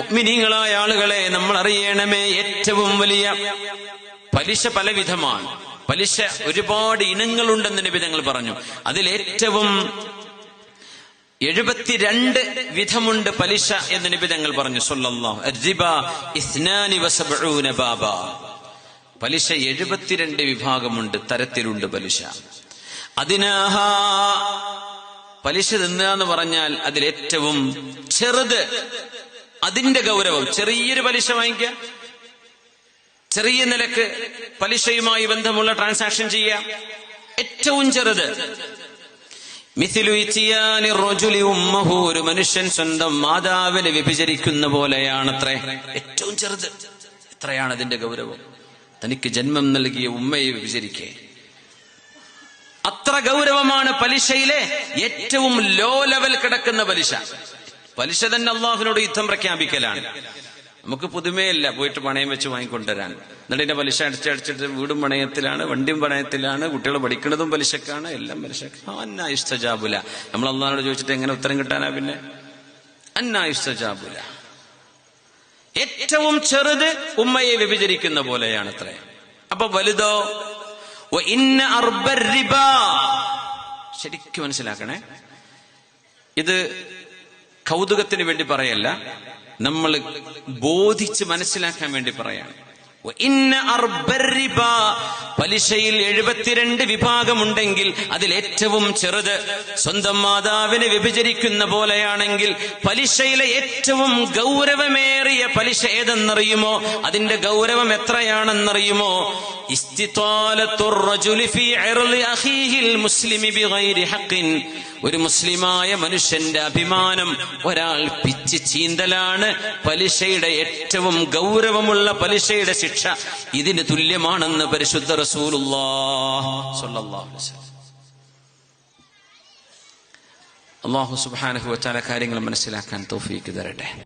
മുഅ്മിനീങ്ങളായ ആളുകളെ നമ്മൾ അറിയണമേ ഏറ്റവും വലിയ പലിശ പലവിധമാണ്. പലിശ ഒരുപാട് ഇനങ്ങളുണ്ടെന്ന് നബി തങ്ങൾ പറഞ്ഞു. അതിൽ ഏറ്റവും എഴുപത്തിരണ്ട് വിധമുണ്ട് പലിശ എന്ന് നബി തങ്ങൾ പറഞ്ഞു. ബാബ. പലിശ എഴുപത്തിരണ്ട് വിഭാഗമുണ്ട് തരത്തിലുണ്ട് പലിശ. അതിനാഹ പലിശ തിന്നുക എന്ന് പറഞ്ഞാൽ അതിലേറ്റവും ചെറുത് അതിന്റെ ഗൗരവം. ചെറിയൊരു പലിശ വാങ്ങിക്കുക. ചെറിയ നിലയ്ക്ക് പലിശയുമായി ബന്ധമുള്ള ട്രാൻസാക്ഷൻ ചെയ്യാം ഏറ്റവും ചെറുത്. ഒരു മനുഷ്യൻ സ്വന്തം മാതാവിനെ വ്യഭിചരിക്കുന്ന പോലെയാണത്രേ. ഏറ്റവും ചെറുത്. എത്രയാണ് അതിന്റെ ഗൗരവം. തനിക്ക് ജന്മം നൽകിയ ഉമ്മയെ വ്യഭിചരിക്കേ. അത്ര ഗൗരവമാണ് പലിശയിലെ ഏറ്റവും ലോ ലെവൽ കിടക്കുന്ന പലിശ. പലിശ തന്നെ അള്ളാഹുവിനോട് യുദ്ധം പ്രഖ്യാപിക്കലാണ്. നമുക്ക് പുതുമയല്ല പോയിട്ട് പണയം വെച്ച് വാങ്ങിക്കൊണ്ടുവരാൻ. എന്നിട്ട് എന്റെ പലിശ അടിച്ചടിച്ചിട്ട് വീടും പണയത്തിലാണ് വണ്ടിയും പണയത്തിലാണ് കുട്ടികൾ പഠിക്കുന്നതും പലിശക്കാണ് എല്ലാം പലിശ അന്നാ ഇഷ്ടജാബുല നമ്മൾ അള്ളാഹിനോട് ചോദിച്ചിട്ട് എങ്ങനെ ഉത്തരം കിട്ടാനാ പിന്നെ? അന്നാ ഏറ്റവും ചെറുത് ഉമ്മയെ വ്യഭിചരിക്കുന്ന പോലെയാണ് അത്ര അപ്പൊ വലുതോ? ഇന്ന ശരിക്കും മനസ്സിലാക്കണേ. ഇത് കൗതുകത്തിന് വേണ്ടി പറയല്ല നമ്മൾ ബോധിച്ച് മനസ്സിലാക്കാൻ വേണ്ടി പറയാണ്. പലിശയിൽ എഴുപത്തിരണ്ട് വിഭാഗമുണ്ടെങ്കിൽ അതിൽ ഏറ്റവും ചെറുത് സ്വന്തം മാതാവിനെ വിഭജിക്കുന്ന പോലെയാണെങ്കിൽ പലിശയിലെ ഏറ്റവും ഗൗരവമേറിയ പലിശ ഏതെന്നറിയുമോ? അതിന്റെ ഗൗരവം എത്രയാണെന്നറിയുമോ? ഒരു മുസ്ലിമായ മനുഷ്യന്റെ അഭിമാനം ഒരാൾ പിച്ച് ചീന്തലാണ്. പലിശയുടെ ഏറ്റവും ഗൗരവമുള്ള പലിശയുടെ ശിക്ഷ ഇതിന് തുല്യമാണെന്ന് പരിശുദ്ധ വസല്ലം. അള്ളാഹു സുബ്ഹാനഹു വതആല കാര്യങ്ങൾ മനസ്സിലാക്കാൻ തൗഫീക്ക് തരട്ടെ.